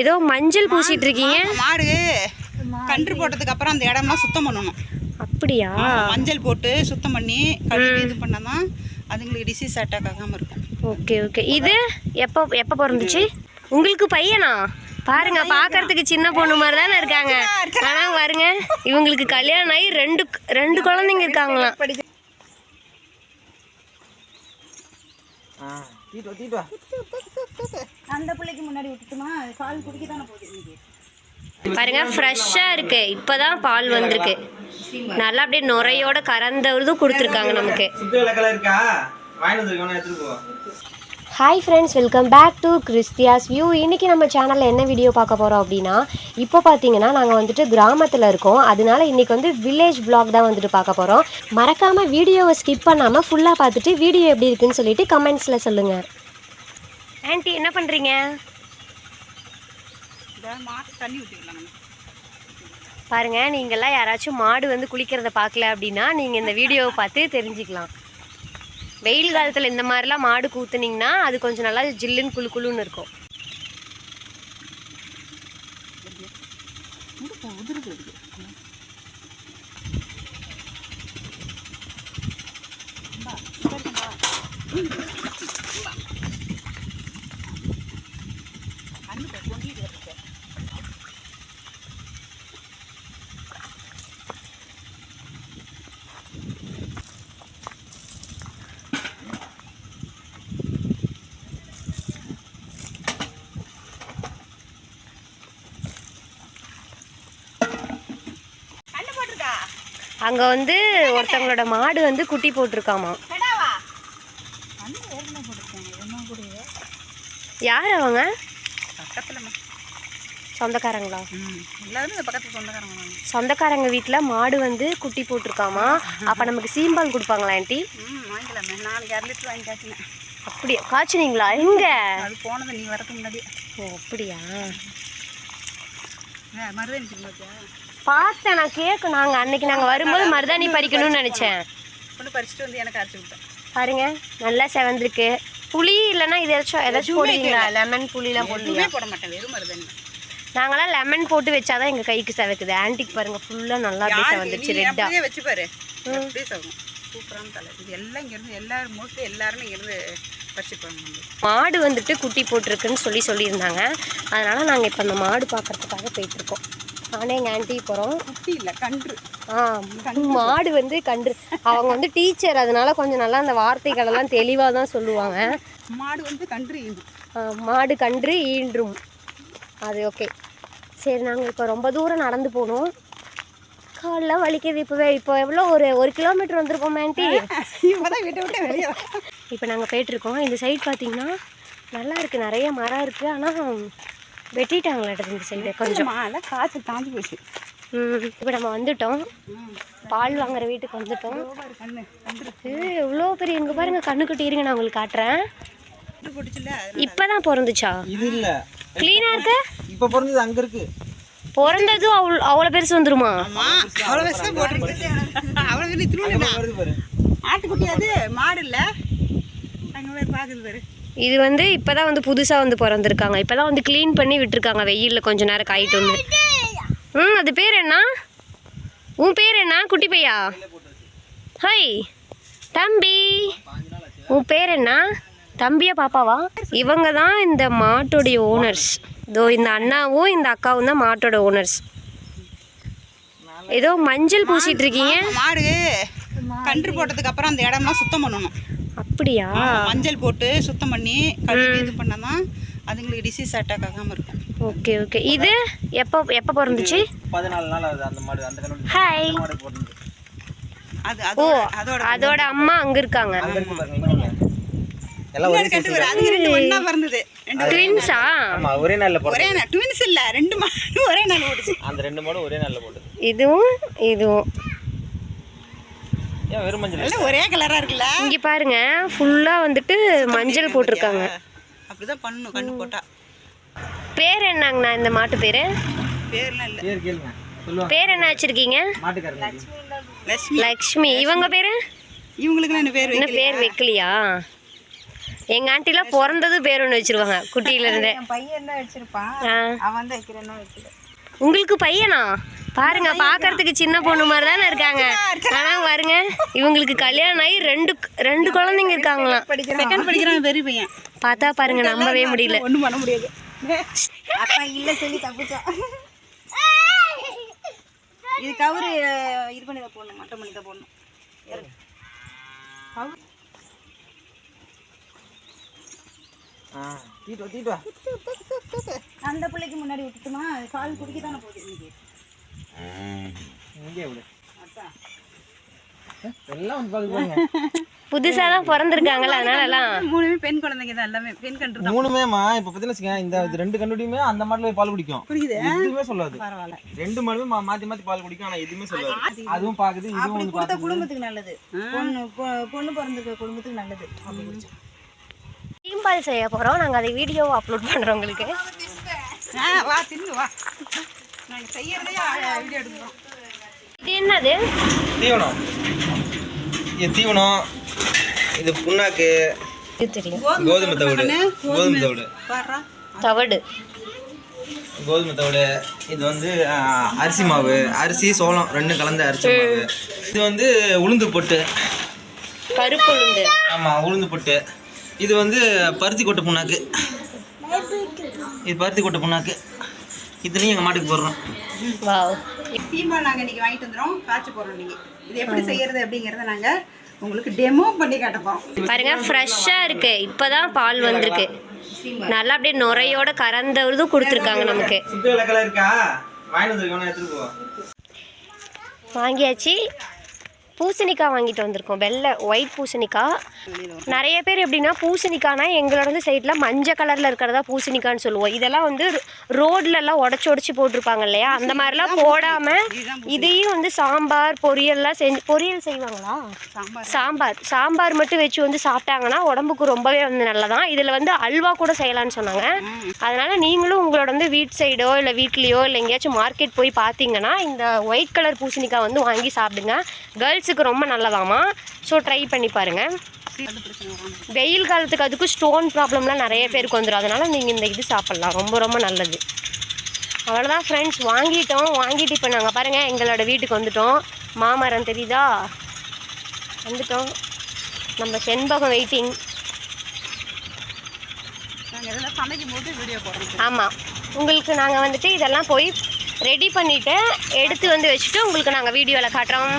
ஏதோ மஞ்சள் பூசிட்டு இருக்கீங்க மாடு கன்று போட்டதுக்கு அப்புறம் அந்த இடம்லாம் சுத்தம் பண்ணணும். அப்படியா? மஞ்சள் போட்டு சுத்தம் பண்ணி கழுவி இது பண்ணாதான் அதுங்களுக்கு டிசீஸ் அட்டாக் ஆகாம இருக்கும். Okay okay. இது எப்போ எப்போ பிறந்துச்சு? உங்களுக்கு பையனா? பாருங்க பார்க்கறதுக்கு சின்ன பொண்ணு மாதிரி தானே இருக்காங்க. ஆனா பாருங்க இவங்களுக்கு கல்யாணம் ஆகி ரெண்டு ரெண்டு குழந்தைங்க இருக்காங்களாம். தீட்டு தீட்டு அந்த பிள்ளைக்கு முன்னாடி விட்டுட்டுமா பால் குடிக்க தானே போகுது பாருங்க ஃப்ரெஷ்ஷாக இருக்கு. இப்போதான் பால் வந்திருக்கு. நல்லா அப்படியே நுரையோட கறந்ததும் கொடுத்துருக்காங்க நமக்கு. Hi friends welcome back to Christia's view இன்றைக்கி நம்ம சேனலில் என்ன வீடியோ பார்க்க போகிறோம் அப்படின்னா இப்போ பார்த்தீங்கன்னா நாங்கள் வந்துட்டு கிராமத்தில் இருக்கோம். அதனால இன்றைக்கி வந்து வில்லேஜ் vlog தான் வந்துட்டு பார்க்க போகிறோம் மறக்காமல் வீடியோவை ஸ்கிப் பண்ணாமல் ஃபுல்லாக பார்த்துட்டு வீடியோ எப்படி இருக்குன்னு சொல்லிட்டு கமெண்ட்ஸில் சொல்லுங்கள் ஆன்ட்டி என்ன பண்ணுறீங்க தண்ணி ஊற்றிக்கலாம் பாருங்கள் நீங்கள்லாம் யாராச்சும் மாடு வந்து குளிக்கிறத பார்க்கல அப்படின்னா நீங்கள் இந்த வீடியோவை பார்த்து தெரிஞ்சுக்கலாம். வெயில் காலத்தில் இந்த மாதிரிலாம் மாடு கூத்துனீங்கன்னா அது கொஞ்சம் நல்லா ஜில்லுன்னு குளு குழுன்னு இருக்கும். கண்ணு போட்டிருக்கா அங்கே வந்து ஒருத்தவங்களோட மாடு வந்து குட்டி போட்டிருக்காமா. யார் அவங்க? சொந்தக்காரங்களா? சொந்தக்காரங்க வீட்டில் மாடு வந்து குட்டி போட்டிருக்காமா? அப்போ நமக்கு சீம்பால் கொடுப்பாங்களா ஆண்டி? அப்படியா? காய்ச்சினீங்களா? எங்க? அது போனது நீ வரதுக்கு முன்னாடி ஓ அப்படியா? சொல்லுவாச்சா பார்த்தேன் நான் கேக்கு நாங்கள் அன்னைக்கு நாங்கள் வரும்போது மருதாணி பறிக்கணும்னு நினச்சேன். கொண்டு பறிச்சுட்டு வந்து எனக்கு அரைச்சி விட்டேன் பாருங்க நல்லா செவந்திருக்கு. புளி இல்லைன்னா இது ஏதாச்சும் ஏதாச்சும் போடுவீங்களா? லெமன் புளிலாம் போடுவீங்க எதுவுமே போட மாட்டேன். வெறும் மருதாணி. நாங்களாம் லெமன் போட்டு வச்சாதான் எங்கள் கைக்கு செவக்குது. ஆன்ட்டிக்கு பாருங்க ஃபுல்லாக நல்லா அப்படியே யாருக்கு? செவந்துருச்சு நீ ரெட்டா அப்படியே வச்சு பாரு. அப்படியே சவுக்கும். சூப்பரான தலை. இது எல்லாம் இங்கேருந்து எல்லாரும் மோஸ்ட்லி எல்லாருமே இங்கேருந்து மாடு வந்துட்டு குட்டி போட்டிருக்குன்னு சொல்லி சொல்லியிருந்தாங்க. அதனால் நாங்கள் இப்போ அந்த மாடு பார்க்கறதுக்காக போயிட்டுருக்கோம் நானே எங்கள் ஆன்ட்டி போகிறோம் குட்டி இல்லை கன்று. ஆ மாடு வந்து கன்று. அவங்க வந்து டீச்சர் அதனால கொஞ்சம் நல்லா அந்த வார்த்தைகளெல்லாம் தெளிவாக தான் சொல்லுவாங்க. மாடு வந்து கன்று ஆ, மாடு கன்று ஈன்றும் அது ஓகே சரி நாங்கள் இப்போ ரொம்ப தூரம் நடந்து போகணும் கால்லாம் வலிக்குது இப்போவே. இப்போ எவ்வளோ ஒரு ஒரு கிலோமீட்டர் வந்திருக்கோம் ஆன்ட்டி இப்போதான் வீட்டை விட்டு வெளியே. இப்போ நாங்கள் போயிட்டுருக்கோம் இந்த சைடு பார்த்தீங்கன்னா நல்லா இருக்குது நிறைய மரம் இருக்குது ஆனால் வெட்டிட்டாங்களாட்டது இந்த சைடு கொஞ்சம். மாலை காய்ச்சல் தாண்டி போச்சு. இப்போ நம்ம வந்துட்டோம். பால் வாங்குற வீட்டுக்கு வந்துட்டோம். எவ்வளோ பெரிய இங்கே பாருங்க கண்ணுக்குட்டி இருங்க நான் உங்களுக்கு காட்டுறேன். கன்று போட்டுச்சுல்ல இப்போ தான் பிறந்துச்சா? இது இல்ல. க்ளீனாக இருக்கு? இப்ப பிறந்தது அங்க இருக்கு. பிறந்ததும் அவ்வளோ அவ்வளோ பெருசு வந்துருமா? அவ்வளோ விஷயம் போட்டுருக்கு அவ்வளோ பெரிய திருவிழா. வருது பாரு. ஆட்டுக்குட்டி அது மாடு இல்லை. அங்கே போய் பார்க்குது பாரு. இது வந்து இப்போ தான் வந்து புதுசாக வந்து பிறந்திருக்காங்க. இப்போ தான் வந்து க்ளீன் பண்ணி விட்டுருக்காங்க. வெயிலில் கொஞ்ச நேரம் காயிட்டு ம் அது பேர் என்ன? உன் பேர் என்ன? குட்டி பையா? ஹாய். தம்பி. உன் பேர் என்ன? தம்பியா பாப்பாவா? இவங்க தான் இந்த மாட்டோடைய ஓனர்ஸ் இதோ இந்த அண்ணாவும் இந்த அக்காவும் தான் மாட்டோட ஓனர்ஸ் ஏதோ மஞ்சள் பூசிட்டு இருக்கீங்க. மாடு. கன்று போட்டதுக்கு அப்புறம் அந்த இடம்லாம் சுத்தம் பண்ணணும். அப்படியா? மஞ்சள் போட்டு சுத்தம் பண்ணி கழுவி இது பண்ணாதான் அதுங்களுக்கு டிசீஸ் அட்டாக் ஆகாம இருக்கும். Okay okay. இது எப்போ எப்போ பிறந்துச்சு? பதினாலு நாள் ஆகுது அந்த மாடு அந்த கண்ணு ஹாய் மாடு அது ஓ அதோட அம்மா அங்க இருக்காங்க. எல்லாம் ஒரே கட்டு அதுக்கு ரெண்டு ஒண்ணா பிறந்தது. ரெண்டு ட்வின்ஸா ஆமா ஒரே நாள்ல போடுறது ஒரே நாள். ட்வின்ஸ் இல்ல ரெண்டு மாடு ஒரே நாள் ஓடுச்சு அந்த ரெண்டு மாடும் ஒரே நாள்ல போடுது இதுவும் இதுவும். வெறும் மஞ்சள் எல்லாம் ஒரே கலரா இருக்குல்ல. இங்க பாருங்க ஃபுல்லா வந்துட்டு மஞ்சள் போட்டிருக்காங்க. அப்படிதான் பண்ணணும் கண்ணு போட்டா. பேர் என்னங்கண்ணா இந்த மாட்டு பேரு? பேர்லாம் இல்ல. பேர் கேளுங்க பேர் என்ன வச்சிருக்கீங்க? மாட்டுக்காரங்க லட்சுமி லக்ஷ்மி. இவங்க பேரு? இவங்களுக்கு என்ன பேர் இன்னும் பேர் வைக்கலையா? எங்கள் ஆண்டிலாம் பிறந்தது பேர் ஒன்று வச்சுருவாங்க குட்டியிலேருந்தே என் பையன் தான் வச்சிருப்பான்? அவன் வைக்கிறேன்னா உங்களுக்கு பையனா? பாருங்க பார்க்கறதுக்கு சின்ன பொண்ணு மாதிரி தானே இருக்காங்க. ஆனா பாருங்க இவங்களுக்கு கல்யாணம் ஆகி ரெண்டு ரெண்டு குழந்தைங்க இருக்காங்களாம். செகண்ட் படிக்கிறான் பெரிய பையன். பார்த்தா பாருங்க நம்பவே முடியல. ஒன்றும் பண்ண முடியாது. அப்பா இல்லை சொல்லி தப்பிச்சோம் இது கவுரு இது பண்ணி தான் போடணும். மட்டம் பண்ணி தான் போடணும். அந்த பிள்ளைக்கு முன்னாடி விட்டுட்டுமா? கால் குடிக்க தானே போகுது இன்னைக்கு புதுசா தான் பிறந்திருக்காங்கல்ல அதனாலலாம் மூணுமே பெண் குழந்தைங்க தான் எல்லாமே பெண் கன்று தான் மூணுமேமா இப்போ இந்த ரெண்டு கண்டுடியுமே அந்த மாட்டுல பால் குடிக்கும். புரியுது? எதுவுமே சொல்லாது. பரவாயில்ல. ரெண்டு மாடுமே மா- மாத்தி மாத்தி பால் குடிக்கும் ஆனா எதுவுமே சொல்லாது. அதுவும் பாக்குது இதுவும் அப்படி வந்து கொடுத்தா பாக்குது. குடும்பத்துக்கு நல்லது. பொண்ணு பொண்ணு பிறந்திருக்க குடும்பத்துக்கு நல்லது. அப்படி குடிச்சா. செய்ய போறோம். நாங்க அதை வீடியோ அப்லோட் பண்றோம் உங்களுக்கு. ஆ வா தின்னு வா. இது என்னது? தீவனம். இது தீவனம். இது புண்ணாக்கு. தெரியும். கோதுமை தவிடு. கோதுமை தவிடு. தவடு. கோதுமை தவிடு. இது வந்து அரிசி மாவு. அரிசி சோளம் ரெண்டும் கலந்த அரிசி மாவு. இது வந்து உளுந்து பொட்டு. கருப்பு உளுந்து. ஆமாம் உளுந்து பொட்டு. இது வந்து பருத்தி கொட்டை புண்ணாக்கு. இது பருத்தி கொட்டை புண்ணாக்கு. இதுலேயும் எங்கள் மாட்டுக்கு போடுறோம். வாவ் சீமா நாங்கள் இன்னைக்கு வாங்கிட்டு வந்துடும் காய்ச்சி போடுறோம் இன்னைக்கு. இது எப்படி செய்யறது அப்படிங்கிறத நாங்கள் உங்களுக்கு டெமோ பண்ணி காட்ட போகிறோம் பாருங்க ஃப்ரெஷ்ஷா இருக்கு. இப்பதான் பால் வந்திருக்கு. நல்லா அப்படியே நுரையோட கறந்ததும் கொடுத்துருக்காங்க நமக்கு. வாங்கியாச்சு. பூசணிக்காய் வாங்கிட்டு வந்திருக்கோம். வெள்ளை ஒயிட் பூசணிக்காய். நிறைய பேர் எப்படின்னா பூசணிக்காய்னா எங்களோட வந்து சைடில் மஞ்சள் கலரில் இருக்கிறதா பூசணிக்கான்னு சொல்லுவோம். இதெல்லாம் வந்து ரோட்ல எல்லாம் உடச்சி உடச்சி போட்டிருப்பாங்க இல்லையா? அந்த மாதிரிலாம் போடாமல் இதையும் வந்து சாம்பார் பொரியல்லாம் செஞ்சு பொரியல் செய்வாங்களா? சாம்பார். சாம்பார். மட்டும் வச்சு வந்து சாப்பிட்டாங்கன்னா உடம்புக்கு ரொம்பவே வந்து நல்லதான் இதில் வந்து அல்வா கூட செய்யலாம்னு சொன்னாங்க. அதனால நீங்களும் உங்களோட வந்து வீட் சைடோ இல்லை வீட்லேயோ இல்லை எங்கேயாச்சும் மார்க்கெட் போய் பார்த்தீங்கன்னா இந்த ஒயிட் கலர் பூசணிக்காய் வந்து வாங்கி சாப்பிடுங்க. கேர்ள்ஸுக்கு ரொம்ப நல்லதாமா ஸோ ட்ரை பண்ணி பாருங்கள் வெயில் காலத்துக்கு அதுக்கும் ஸ்டோன் ப்ராப்ளம்லாம் நிறைய பேருக்கு வந்துடும் அதனால நீங்கள் இந்த இது சாப்பிட்லாம். ரொம்ப ரொம்ப நல்லது. அவ்வளோதான் ஃப்ரெண்ட்ஸ் வாங்கிட்டோம். வாங்கிட்டு இப்போ நாங்கள் பாருங்கள் எங்களோட வீட்டுக்கு வந்துட்டோம். மாமரம் தெரியுதா? வந்துட்டோம். நம்ம செண்பகம் வெயிட்டிங் ஆமாம் உங்களுக்கு நாங்கள் வந்துட்டு இதெல்லாம் போய் ரெடி பண்ணிவிட்டு எடுத்து வந்து வச்சுட்டு உங்களுக்கு நாங்கள் வீடியோவில் காட்டுறோம்.